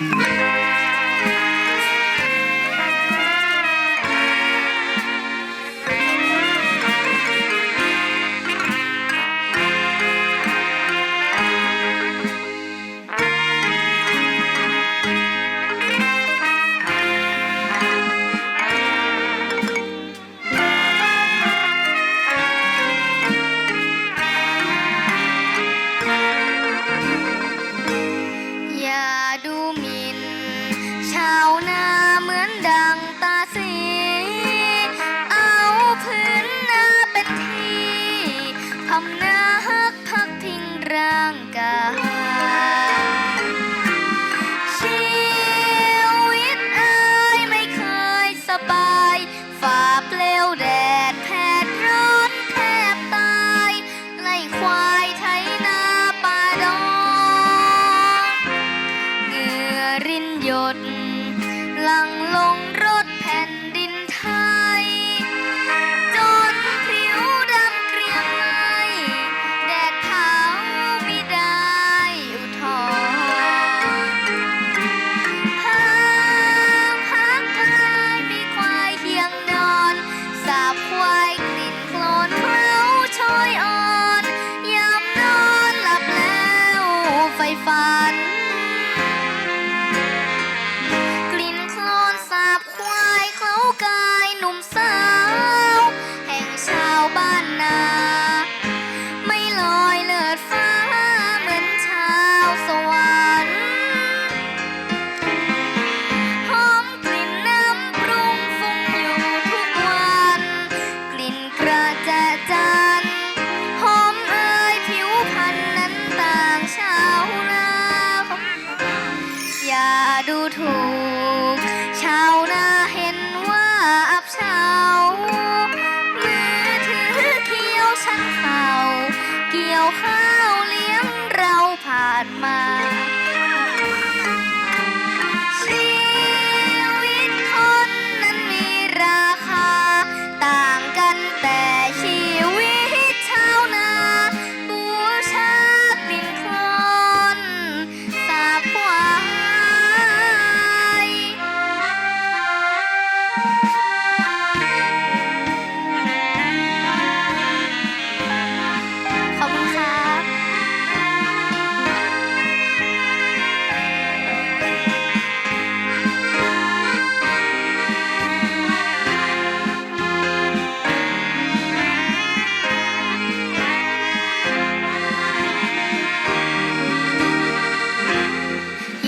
อ ร่างกาย ถูก ชาวนาเห็นว่าอับเฉามือถือเขียวชันเข่าเกี่ยวข้าวเลี้ยงเราผ่านมา ขอบคุณครับ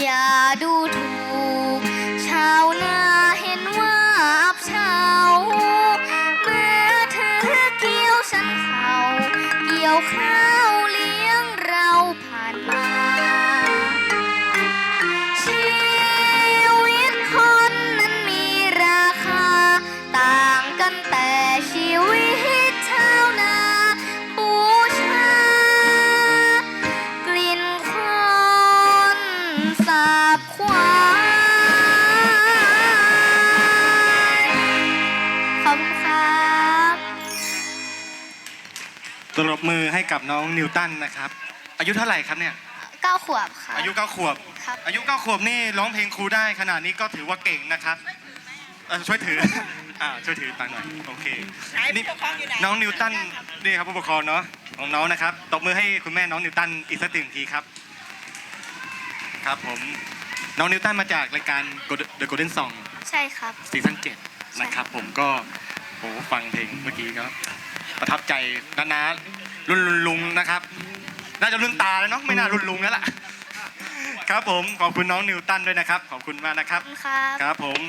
อย่าดูถูก เตบมือให้กับน้องนิวตันนะครับ อายุเท่าไหร่ครับเนี่ย เก้าขวบครับอายุเก้าขวบ ครับ อายุเก้าขวบนี่ร้องเพลงครูได้ขนาดนี้ก็ถือว่าเก่งนะครับเอ่อช่วยถือ อ่าช่วยถือตังค์หน่อย โอเค ไหนผู้ปกครองอยู่ไหนน้องนิวตันนี่ครับผู้ปกครองเนาะของน้องนะครับตบมือให้คุณแม่น้องนิวตันอีกสักหนึ่งทีครับ ครับผม น้องนิวตันมาจากรายการ The Golden Song ใช่ครับ ซีซั่น7นะครับผมก็โอ้ฟังเพลงเมื่อกี้ก็ ประทับใจนาๆรุ่นลุงลุงนะครับ น่าจะรุ่นตาแล้วเนาะไม่น่ารุ่นลุงแล้วล่ะ ครับผมขอบคุณน้องนิวตันด้วยนะครับ ขอบคุณมากนะครับขอบคุณครับ ครับผม